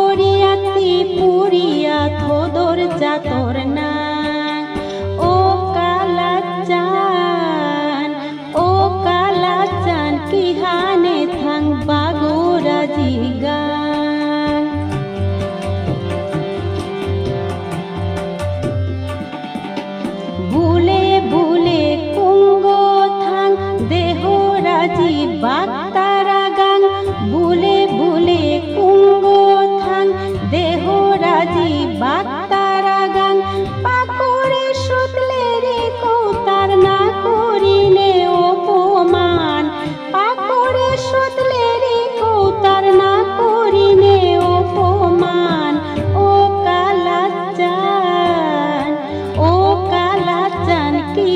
উড়িয়া পুরিয়া থোদর জাতর নাং। ও কালা চান ও কালা চান কিহানে থাং বাগুরা জিগান বুলে বুলে কুঙ্গ থাং, দেহ রাজি বাক্তারা গান। বুলে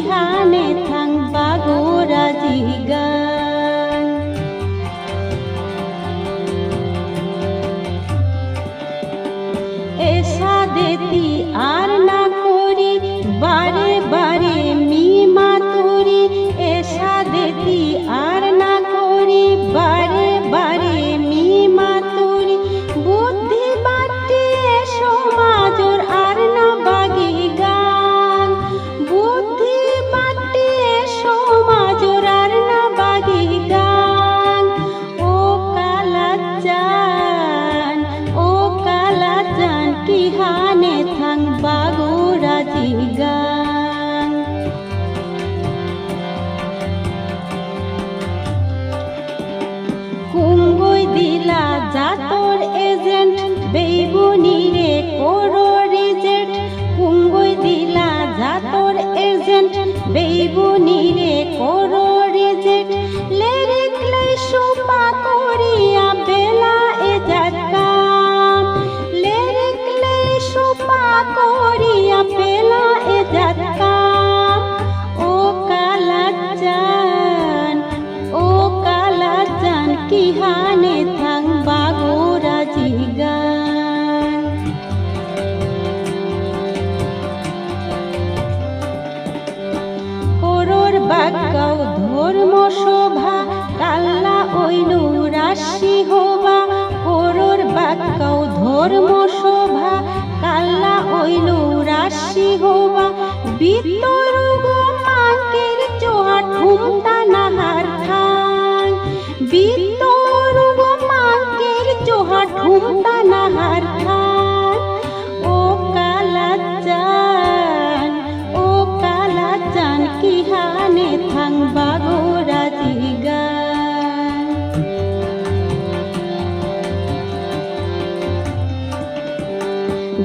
চান কিহানে থাং বাগুরা জিগান কুঙ্গই দিলা জাতর এজেন্ট, বেইবুনি রে করো রিজেক্ট কুঙ্গই দিলা জাতর এজেন্ট, বেইবুনি রে করো করোর ধর্ম শোভা, কাল্লা ওই নুরাশি হোবা করোর বাক্যাও ধর্ম শোভা, কাল্লা ওই নুরাশি হোবা বিতরুগ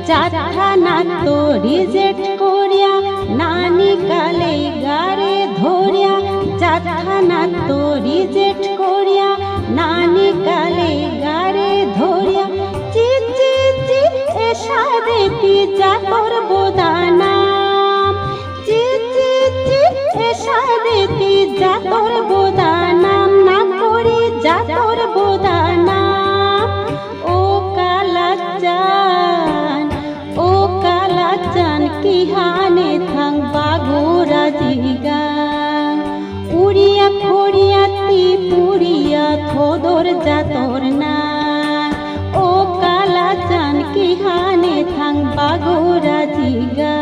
যাত্রা না তো রিজেক্ট করিয়া, নানি কালে গারে ধরিয়া যাত্রা না তো রিজেক্ট করিয়া, নানি কালে গারে ধরিয়া, চি চি চি এসা দেতি জাতর বোদানাম চি চি চি এসা দেতি জাতর বোদানাম না করি জাতর বোদানাম ও কালা চান তিহানে থাং বাগুরা জিগা উড়িয়া খড়িয়া তি পুড়িয়া থোদর জাতর না। ও কালা চান কিহানে থাং বাগুরা জিগা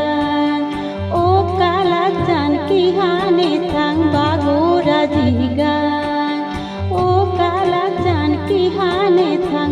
ও কালা চান কিহানে থাং বাগুরা ও কালা কিহানে থাং